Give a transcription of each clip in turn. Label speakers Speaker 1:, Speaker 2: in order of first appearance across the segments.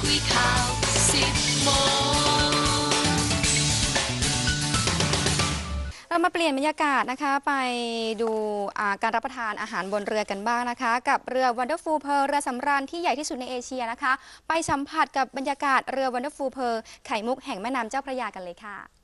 Speaker 1: คุยข่าวสิบโมง
Speaker 2: เรามาเปลี่ยนบรรยากาศนะคะไปดูการรับประทานอาหารบนเรือกันบ้างนะคะ กับเรือ Wonderful Pearl เรือสำราญที่ใหญ่ที่สุดในเอเชียนะคะ ไปสัมผัสกับบรรยากาศเรือ Wonderful Pearl ไข่มุกแห่งแม่น้ำเจ้าพระยากันเลยค่ะ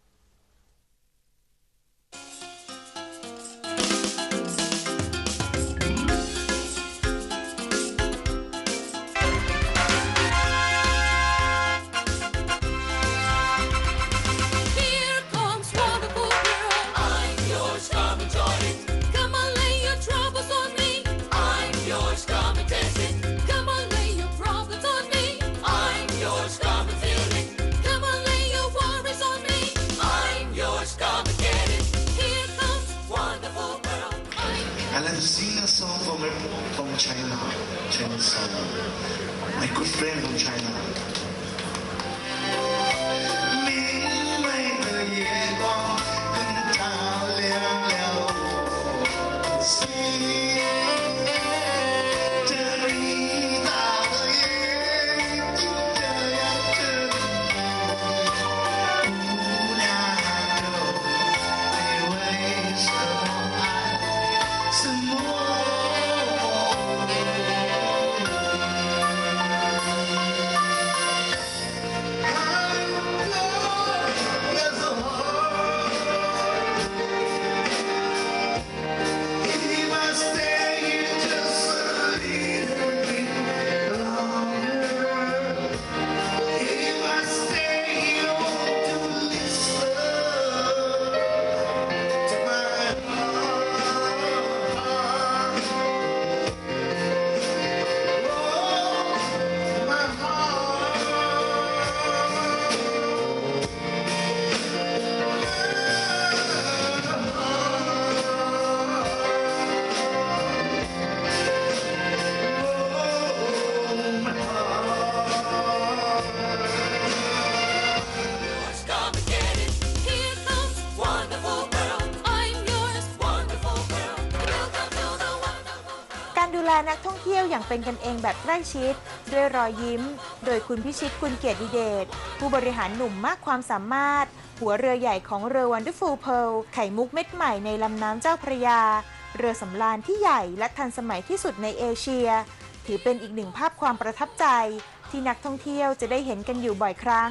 Speaker 3: China, Chinese. My good friend from China.
Speaker 4: ลนักท่องเที่ยวอย่างเป็นกันเองแบบใกล้ชิด ด้วยรอยยิ้ม โดยคุณพิชิตคุณเกียรติเดชผู้บริหารหนุ่มมากความสามารถ หัวเรือใหญ่ของเรือ Wonderful Pearl ไข่มุกเม็ดใหม่ในลำน้ำเจ้าพระยา เรือสำราญที่ใหญ่และทันสมัยที่สุดในเอเชีย ถือเป็นอีกหนึ่งภาพความประทับใจ ที่นักท่องเที่ยวจะได้เห็นกันอยู่บ่อยครั้ง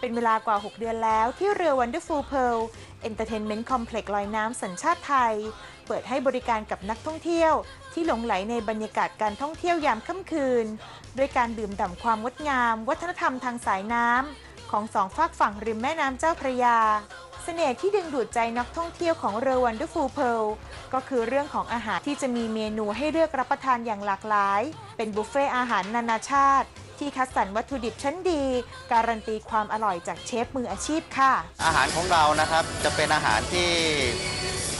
Speaker 4: เป็นเวลากว่า 6 เดือนแล้วที่เรือ Wonderful Pearl Entertainment Complex ลอยน้ำสัญชาติไทย เปิดให้บริการกับนักท่องเที่ยว ที่หลงไหลในบรรยากาศการท่องเที่ยวยามค่ำคืน ด้วยการดื่มด่ำความงดงาม วัฒนธรรมทางสายน้ำของสองฝากฝั่งริมแม่น้ำเจ้าพระยาเสน่ห์ที่ดึงดูดใจนักท่องเที่ยวของเรือ Wonderful Pearl ก็คือเรื่องของอาหารที่จะมีเมนูให้เลือกรับประทานอย่างหลากหลาย เป็นบุฟเฟ่อาหารนานาชาติ ที่คัดสรรวัตถุดิบชั้นดี การันตีความอร่อยจากเชฟมืออาชีพค่ะ
Speaker 5: อาหารของเรานะครับจะเป็นอาหารที่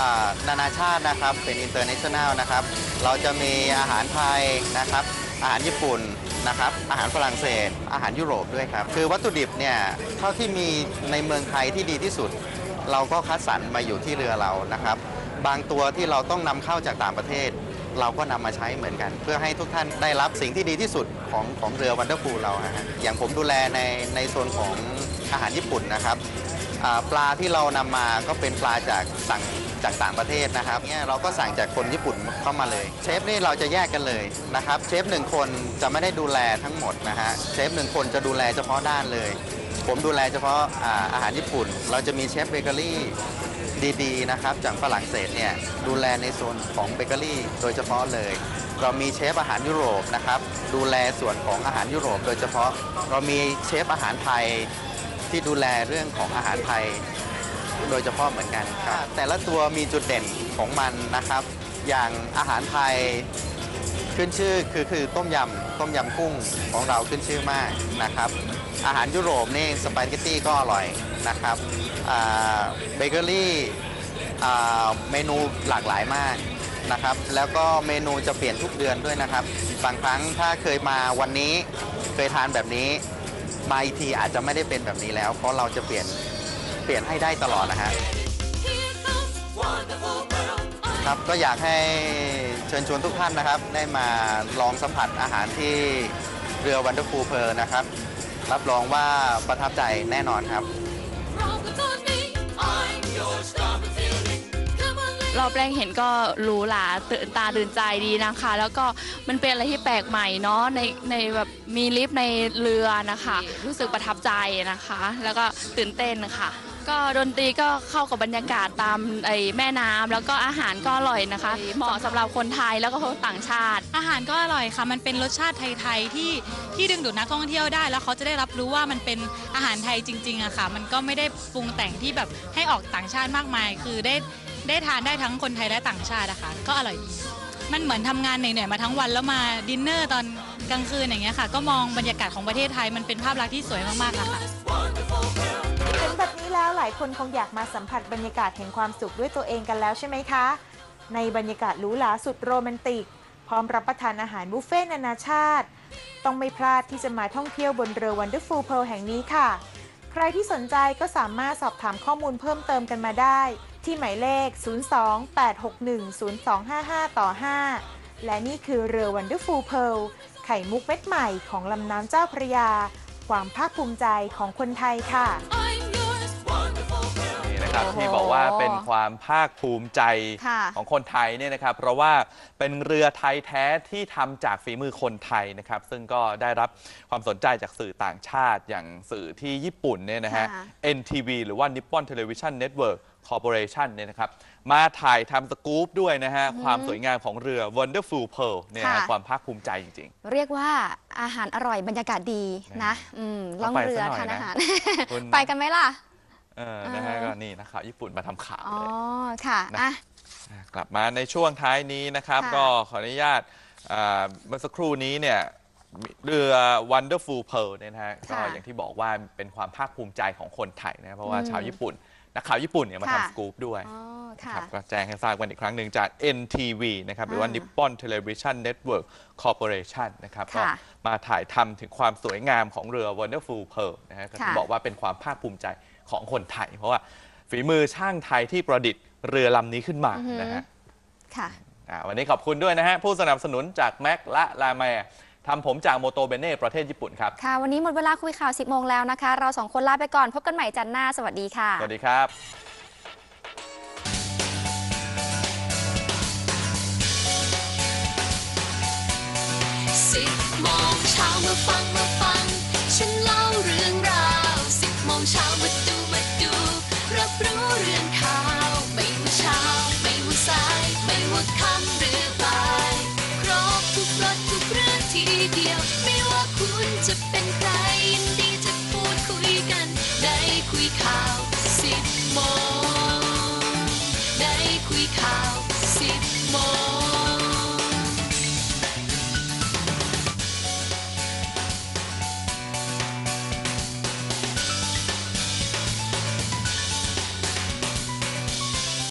Speaker 5: อ่านานาชาตินะครับเป็นอินเตอร์เนชั่นแนลนะครับเราจะมีอาหารไทยนะครับ อาหารญี่ปุ่นนะครับอาหารฝรั่งเศส อาหารยุโรปด้วยครับ คือวัตถุดิบเนี่ยเท่าที่มีในเมืองไทยที่ดีที่สุด เราก็คัดสรรมาอยู่ที่เรือเรานะครับ บางตัวที่เราต้องนำเข้าจากต่างประเทศ เราก็นำมาใช้เหมือนกัน เพื่อให้ทุกท่านได้รับสิ่งที่ดีที่สุดของของเรือวันเดอร์ฟูลเราฮะอย่างผมดูแลในในโซนของอาหารญี่ปุ่นนะครับปลาที่เรานำมาก็เป็นปลาจากสั่งจากต่างประเทศนะครับเนี่ยเราก็สั่งจากคนญี่ปุ่นเข้ามาเลย เชฟนี่เราจะแยกกันเลยนะครับ เชฟหนึ่งคนจะไม่ได้ดูแลทั้งหมดนะฮะเชฟหนึ่งคนจะดูแลเฉพาะด้านเลย ผมดูแลเฉพาะอาอาหารญี่ปุ่น เราจะมีเชฟเบเกอรี่ ดีๆนะครับจากฝรั่งเศสเนี่ยดูแลในโซนของเบเกอรี่โดยเฉพาะเลย เรามีเชฟอาหารยุโรปนะครับดูแลส่วนของอาหารยุโรป โดยเฉพาะเรามีเชฟอาหารไทยที่ดูแลเรื่องของอาหารไทยโดยเฉพาะเหมือนกันครับแต่ละตัวมีจุดเด่นของมันนะครับ อย่างอาหารไทยขึ้นชื่อคือคือต้มยำต้มยำกุ้งของเราขึ้นชื่อมากนะครับ อาหารยุโรปนี่สปาเกตตี้ก็อร่อย นะครับเบเกอรี่เมนูหลากหลายมากนะครับ แล้วก็เมนูจะเปลี่ยนทุกเดือนด้วยนะครับ บางครั้งถ้าเคยมาวันนี้เคยทานแบบนี้ มาอีกทีอาจจะไม่ได้เป็นแบบนี้แล้ว เพราะเราจะเปลี่ยนเปลี่ยนให้ได้ตลอดนะฮะครับก็อยากให้เชิญชวนทุกท่านนะครับ ได้มาลองสัมผัสอาหารที่เรือ Wonderful Pearl นะครับ รับรองว่าประทับใจแน่นอนครับ
Speaker 6: รอบแรกเห็นก็หรูหราตื่นตาตื่นใจดีนะคะ แล้วก็มันเป็นอะไรที่แปลกใหม่เนาะในในแบบมีลิฟต์ในเรือนะคะ รู้สึกประทับใจนะคะ แล้วก็ตื่นเต้นค่ะ ก็ดนตรีก็เข้ากับบรรยากาศตามไอ้แม่น้ำแล้วก็อาหารก็อร่อยนะคะ เหมาะสำหรับคนไทยแล้วก็คนต่างชาติ
Speaker 7: อาหารก็อร่อยค่ะ มันเป็นรสชาติไทยๆที่ที่ดึงดูดนักท่องเที่ยวได้ แล้วเขาจะได้รับรู้ว่ามันเป็นอาหารไทยจริงๆอะค่ะ มันก็ไม่ได้ปรุงแต่งที่แบบให้ออกต่างชาติมากมาย คือได้ ได้ทานได้ทั้งคนไทยและต่างชาติอะค่ะก็อร่อยดีมันเหมือนทำงานเหนื่อยๆมาทั้งวันแล้วมาดินเนอร์ตอนกลางคืนอย่างเงี้ยค่ะ ก็มองบรรยากาศของประเทศไทยมันเป็นภาพลักษณ์ที่สวยมากๆค่ะ
Speaker 4: เห็นแบบนี้แล้วหลายคนคงอยากมาสัมผัสบรรยากาศแห่งความสุขด้วยตัวเองกันแล้วใช่ไหมคะ ในบรรยากาศหรูหราสุดโรแมนติก พร้อมรับประทานอาหารบุฟเฟ่ต์นานาชาติ ต้องไม่พลาดที่จะมาท่องเที่ยวบนเรือ Wonderful Pearl แห่งนี้ค่ะ ใครที่สนใจก็สามารถสอบถามข้อมูลเพิ่มเติมกันมาได้ ที่หมายเลข 028610255 ต่อ 5 และนี่คือเรือวันเดอร์ฟูลเพลไข่มุกเม็ดใหม่ของลำน้ำเจ้าพระยา ความภาคภูมิใจของคนไทยค่ะ
Speaker 8: นี่นะครับ
Speaker 2: โอ้โห
Speaker 8: ที่บอกว่าเป็นความภาคภูมิใจ
Speaker 2: ค่ะ
Speaker 8: ของคนไทยเนี่ยนะครับ เพราะว่าเป็นเรือไทยแท้ที่ทำจากฝีมือคนไทยนะครับ ซึ่งก็ได้รับความสนใจจากสื่อต่างชาติอย่างสื่อที่ญี่ปุ่นเนี่ยนะฮะ
Speaker 2: ค่ะ
Speaker 8: NTV หรือว่า Nippon Television Network Corporation เนี่ยนะครับมาถ่ายทำสกู๊ปด้วยนะฮะ ความสวยงามของเรือ Wonderful Pearl เนี่ยนะ
Speaker 2: ค่ะ
Speaker 8: ความภาคภูมิใจจริง
Speaker 2: เรียกว่าอาหารอร่อยบรรยากาศดีนะอืม
Speaker 8: ต้
Speaker 2: ล่
Speaker 8: อ
Speaker 2: องง
Speaker 8: ไป
Speaker 2: เรือ
Speaker 8: ซะหน่อย
Speaker 2: ทาน
Speaker 8: นะ
Speaker 2: อาหาร
Speaker 8: คุณ
Speaker 2: ไปกันไหมล่ะ
Speaker 8: ๆ เออนะฮะ
Speaker 2: เออ
Speaker 8: ก็นี่นักข่าวญี่ปุ่นมาทำข่าว
Speaker 2: อ๋อ
Speaker 8: เลย
Speaker 2: ค่ะ
Speaker 8: นะ
Speaker 2: อะ
Speaker 8: กลับมาในช่วงท้ายนี้นะครับ
Speaker 2: ค่ะ
Speaker 8: ก็ขออนุญาตอ่าเมื่อสักครู่นี้เนี่ยเรือ Wonderful Pearl เนี่ยนะฮะก็
Speaker 2: ค่ะ
Speaker 8: อย่างที่บอกว่าเป็นความภาคภูมิใจของคนไทยนะเพราะว่า
Speaker 2: อืม
Speaker 8: ชาวญี่ปุ่น นักข่าวญี่ปุ่นเนี่ยมา
Speaker 2: ค่ะ
Speaker 8: ทำสกู๊ปด้วย
Speaker 2: อ๋อ
Speaker 8: นะ
Speaker 2: ค่ะ
Speaker 8: ครับก็แจ้งให้ทราบกันอีกครั้งหนึ่งจาก NTV นะครับหรือว่า
Speaker 2: อ่า
Speaker 8: Nippon Television Network Corporation นะครับก็
Speaker 2: ค่ะ
Speaker 8: มาถ่ายทำถึงความสวยงามของเรือ Wonderful Pearl นะฮะก็ที่
Speaker 2: ค่ะ
Speaker 8: บอกว่าเป็นความภาคภูมิใจ ของคนไทย เพราะว่าฝีมือช่างไทยที่ประดิษฐ์เรือลำนี้ขึ้นมานะฮะ
Speaker 2: ค่ะ
Speaker 8: อ่าวันนี้ขอบคุณด้วยนะฮะ ผู้สนับสนุนจากแม็กและลาแมร์ทำผมจากโมโตเบเน่ประเทศญี่ปุ่นครับ
Speaker 2: ค่ะ วันนี้หมดเวลาคุยข่าว 10 โมงแล้วนะคะ เราสองคนลาไปก่อน พบกันใหม่จันทร์หน้า สวัสดีค่ะ
Speaker 8: สวัสดีครับ